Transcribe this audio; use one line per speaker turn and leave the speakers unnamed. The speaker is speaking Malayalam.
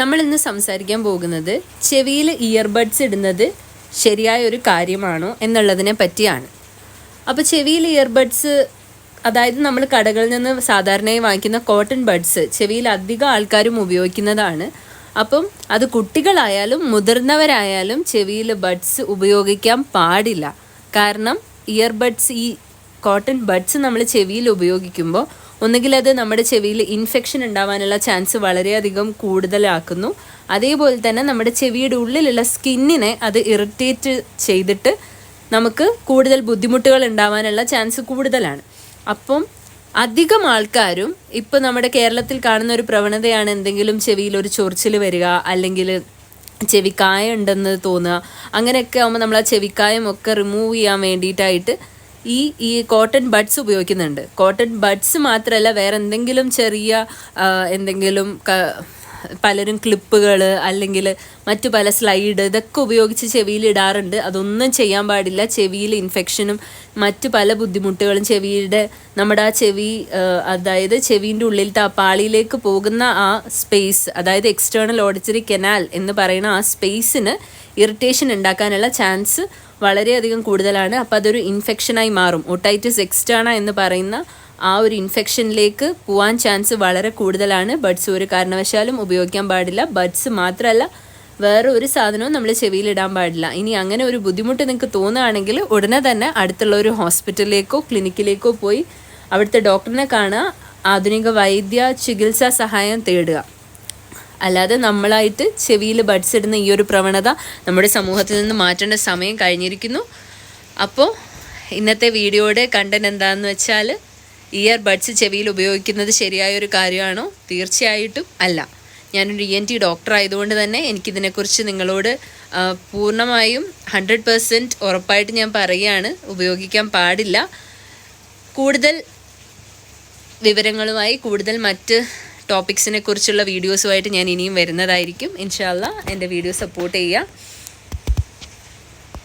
നമ്മൾ ഇന്ന് സംസാരിക്കാൻ പോകുന്നത് ചെവിയിൽ ഇയർബഡ്സ് ഇടുന്നത് ശരിയായ ഒരു കാര്യമാണോ എന്നുള്ളതിനെ പറ്റിയാണ്. അപ്പോൾ ചെവിയിൽ ഇയർബഡ്സ് അതായത് നമ്മൾ കടകളിൽ നിന്ന് സാധാരണയായി വാങ്ങിക്കുന്ന കോട്ടൺ ബഡ്സ് ചെവിയിൽ അധികം ആൾക്കാരും ഉപയോഗിക്കുന്നതാണ്. അപ്പം അത് കുട്ടികളായാലും മുതിർന്നവരായാലും ചെവിയിൽ ബഡ്സ് ഉപയോഗിക്കാൻ പാടില്ല. കാരണം ഇയർബഡ്സ് ഈ കോട്ടൺ ബഡ്സ് നമ്മൾ ചെവിയിൽ ഉപയോഗിക്കുമ്പോൾ ഒന്നുകിൽ അത് നമ്മുടെ ചെവിയിൽ ഇൻഫെക്ഷൻ ഉണ്ടാവാനുള്ള ചാൻസ് വളരെയധികം കൂടുതലാക്കുന്നു. അതേപോലെ തന്നെ നമ്മുടെ ചെവിയുടെ ഉള്ളിലുള്ള സ്കിന്നിനെ അത് ഇറിറ്റേറ്റ് ചെയ്തിട്ട് നമുക്ക് കൂടുതൽ ബുദ്ധിമുട്ടുകൾ ഉണ്ടാവാനുള്ള ചാൻസ് കൂടുതലാണ്. അപ്പം അധികം ആൾക്കാരും ഇപ്പം നമ്മുടെ കേരളത്തിൽ കാണുന്ന ഒരു പ്രവണതയാണ് എന്തെങ്കിലും ചെവിയിൽ ഒരു ചൊറിച്ചിൽ വരിക അല്ലെങ്കിൽ ചെവിക്കായ ഉണ്ടെന്ന് തോന്നുക. അങ്ങനെയൊക്കെ ആകുമ്പോൾ നമ്മൾ ആ ചെവിക്കായം ഒക്കെ റിമൂവ് ചെയ്യാൻ വേണ്ടിയിട്ടായിട്ട് ഈ ഈ കോട്ടൺ ബഡ്സ് ഉപയോഗിക്കുന്നുണ്ട്. കോട്ടൺ ബഡ്സ് മാത്രമല്ല വേറെ എന്തെങ്കിലും ചെറിയ എന്തെങ്കിലും പലരും ക്ലിപ്പുകൾ അല്ലെങ്കിൽ മറ്റു പല സ്ലൈഡ് ഇതൊക്കെ ഉപയോഗിച്ച് ചെവിയിൽ ഇടാറുണ്ട് അതൊന്നും ചെയ്യാൻ പാടില്ല. ചെവിയിൽ ഇൻഫെക്ഷനും മറ്റു പല ബുദ്ധിമുട്ടുകളും ചെവിയുടെ നമ്മുടെ ആ ചെവി അതായത് ചെവിന്റെ ഉള്ളിലത്തെ ആ പാളിയിലേക്ക് പോകുന്ന ആ സ്പേസ് അതായത് എക്സ്റ്റേണൽ ഓഡിറ്ററി കെനാൽ എന്ന് പറയുന്ന ആ സ്പേസിന് ഇറിറ്റേഷൻ ഉണ്ടാക്കാനുള്ള ചാൻസ് വളരെയധികം കൂടുതലാണ്. അപ്പോൾ അതൊരു ഇൻഫെക്ഷനായി മാറും. ഒട്ടൈറ്റിസ് എക്സ്റ്റേണ എന്ന് പറയുന്ന ആ ഒരു ഇൻഫെക്ഷനിലേക്ക് പോവാൻ ചാൻസ് വളരെ കൂടുതലാണ്. ബഡ്സ് ഒരു കാരണവശാലും ഉപയോഗിക്കാൻ പാടില്ല. ബഡ്സ് മാത്രമല്ല വേറെ ഒരു സാധനവും നമ്മൾ ചെവിയിൽ ഇടാൻ പാടില്ല. ഇനി അങ്ങനെ ഒരു ബുദ്ധിമുട്ട് നിങ്ങൾക്ക് തോന്നുകയാണെങ്കിൽ ഉടനെ തന്നെ അടുത്തുള്ള ഒരു ഹോസ്പിറ്റലിലേക്കോ ക്ലിനിക്കിലേക്കോ പോയി അവിടുത്തെ ഡോക്ടറിനെ കാണുക. ആധുനിക വൈദ്യ ചികിത്സാ സഹായം തേടുക. അല്ലാതെ നമ്മളായിട്ട് ചെവിയിൽ ബഡ്സ് ഇടുന്ന ഈ ഒരു പ്രവണത നമ്മുടെ സമൂഹത്തിൽ നിന്ന് മാറ്റേണ്ട സമയം കഴിഞ്ഞിരിക്കുന്നു. അപ്പോൾ ഇന്നത്തെ വീഡിയോയുടെ കണ്ടന്റ് എന്താണെന്ന് വെച്ചാൽ ഇയർ ബഡ്സ് ചെവിയിൽ ഉപയോഗിക്കുന്നത് ശരിയായ ഒരു കാര്യമാണോ? തീർച്ചയായിട്ടും അല്ല. ഞാനൊരു ഇ എൻ ടി ഡോക്ടർ ആയതുകൊണ്ട് തന്നെ എനിക്കിതിനെക്കുറിച്ച് നിങ്ങളോട് പൂർണമായും ഹൺഡ്രഡ് പെർസെന്റ് ഉറപ്പായിട്ട് ഞാൻ പറയുകയാണ്. ഉപയോഗിക്കാൻ പാടില്ല. കൂടുതൽ വിവരങ്ങളുമായി കൂടുതൽ മറ്റ് ടോപ്പിക്സിനെ കുറിച്ചുള്ള വീഡിയോസുമായിട്ട് ഞാൻ ഇനിയും വരുന്നതായിരിക്കും. ഇൻഷാല്ല എന്റെ വീഡിയോ സപ്പോർട്ട് ചെയ്യുക.